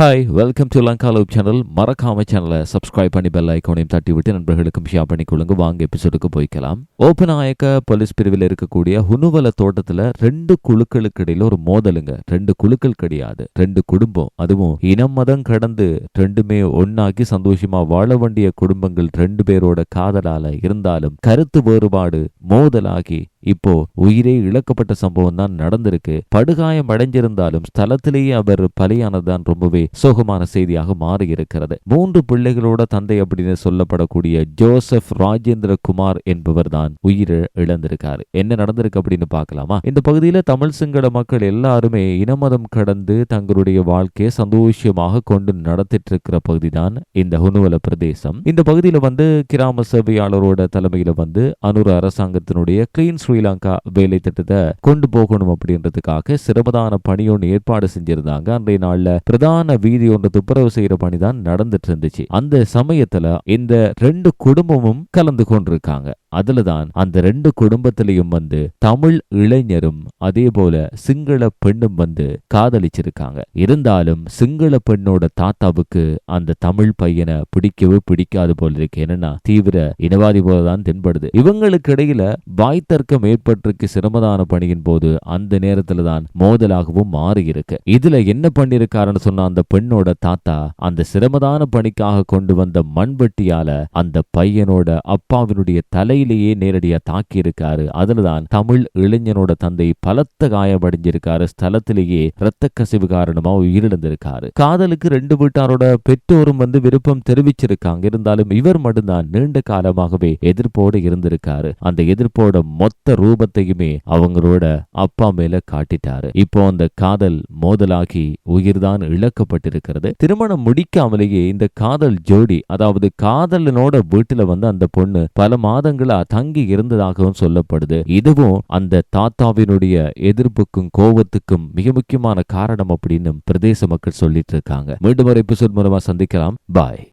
Hi welcome to Lanka loop channel மறக்காம சேனலை subscribe பண்ணி பெல் ஐக்கோனையும் தட்டி விட்டு நண்பர்களுக்கும் ஷேர் பண்ணி கொள்ளுங்க. வாங்க எபிசோடுக்கு போய்க்கலாம். ஓப்பநாயக்க போலீஸ் பிரிவில் இருக்கக்கூடிய ஹுனுவல தோட்டத்தில் ரெண்டு குழுக்களுக்கு இடையில ஒரு மோதலுங்க. ரெண்டு குழுக்கள் கிடையாது. ரெண்டு குடும்பம். அதுவும் இனம் மதம் கடந்து ரெண்டுமே ஒன்னாக்கி சந்தோஷமா வாழ வேண்டிய குடும்பங்கள் ரெண்டு பேரோட காதலால இருந்தாலும் கருத்து வேறுபாடு மோதலாகி இப்போ உயிரே இழக்கப்பட்ட சம்பவம் தான் நடந்திருக்கு. படுகாயம் அடைஞ்சிருந்தாலும் ஸ்தலத்திலேயே அவர் பலியானதுதான் ரொம்பவே சோகமான செய்தியாக மாறி இருக்கிறது மூன்று பிள்ளைகளோட தந்தை அப்படின்னு சொல்லப்படக்கூடிய ஜோசப் ராஜேந்திர குமார் என்பவர் தான் உயிரை இழந்திருக்காரு. என்ன நடந்திருக்கு அப்படின்னு பார்க்கலாமா? இந்த பகுதியில தமிழ் சிங்கள மக்கள் எல்லாருமே இனமதம் கடந்து தங்களுடைய வாழ்க்கையை சந்தோஷமாக கொண்டு நடத்திட்டு இருக்கிற பகுதி தான் இந்த ஹுனுவல பிரதேசம். இந்த பகுதியில வந்து கிராம சேவையாளரோட தலைமையில வந்து அனுர அரசாங்கத்தினுடைய கிளீன்ஸ் ஸ்ரீலங்கா வேலை திட்டத்தை கொண்டு போகணும் அப்படின்றதுக்காக சிரமதான பணி ஒன்று ஏற்பாடு செஞ்சிருந்தாங்க. அன்றைய நாள்ல பிரதான வீதி ஒன்று துப்புரவு செய்யற பணி தான் நடந்துட்டு இருந்துச்சு. அந்த சமயத்துல இந்த ரெண்டு குடும்பமும் கலந்து கொண்டிருக்காங்க. அதுலதான் அந்த ரெண்டு குடும்பத்திலையும் வந்து தமிழ் இளைஞரும் அதே போல சிங்கள பெண்ணும் வந்து காதலிச்சிருக்காங்க. இருந்தாலும் சிங்கள பெண்ணோட தாத்தாவுக்கு அந்த தமிழ் பையனை பிடிக்கவே பிடிக்காது போல இருக்கு. என்னன்னா தீவிர இனவாதி போலதான் தென்படுது. இவங்களுக்கு இடையில வாய் தர்க்கம் ஏற்பட்டிருக்கு சிரமதான பணியின் போது அந்த நேரத்துல தான் மோதலாகவும் மாறி இருக்கு இதுல என்ன பண்ணிருக்காருன்னு சொன்ன அந்த பெண்ணோட தாத்தா அந்த சிரமதான பணிக்காக கொண்டு வந்த மண்வெட்டியால அந்த பையனோட அப்பாவினுடைய தலையிலேயே நேரடியா தாக்கி இருக்காரு அதுலதான் தமிழ் இளைஞனோட தந்தை பலத்த காயமடைஞ்சிருக்காரு. ஸ்தலத்திலேயே இரத்த கசிவு காரணமா உயிரிழந்திருக்காரு. காதலுக்கு ரெண்டு வீட்டாரோட பெற்றோரும் வந்து விருப்பம் தெரிவிச்சிருக்காங்க. இருந்தாலும் இவர் மட்டும்தான் நீண்ட காலமாகவே எதிர்ப்போடு இருந்திருக்காரு. அந்த எதிர்ப்போட மொத்த மொத்த ரூபத்தையுமே அவங்களோட அப்பா மேல காட்டிட்டாரு. இப்போ அந்த காதல் மோதலாகி உயிர்தான் இழக்கப்பட்டிருக்கிறது. திருமணம் முடிக்காமலேயே இந்த காதல் ஜோடி அதாவது காதலனோட வீட்டுல வந்து அந்த பொண்ணு பல மாதங்களா தங்கி இருந்ததாகவும் சொல்லப்படுது. இதுவும் அந்த தாத்தாவினுடைய எதிர்ப்புக்கும் கோபத்துக்கும் மிக முக்கியமான காரணம் அப்படின்னு பிரதேச மக்கள் சொல்லிட்டு இருக்காங்க. மீண்டும் ஒரு எபிசோட் மூலமா சந்திக்கலாம். பாய்.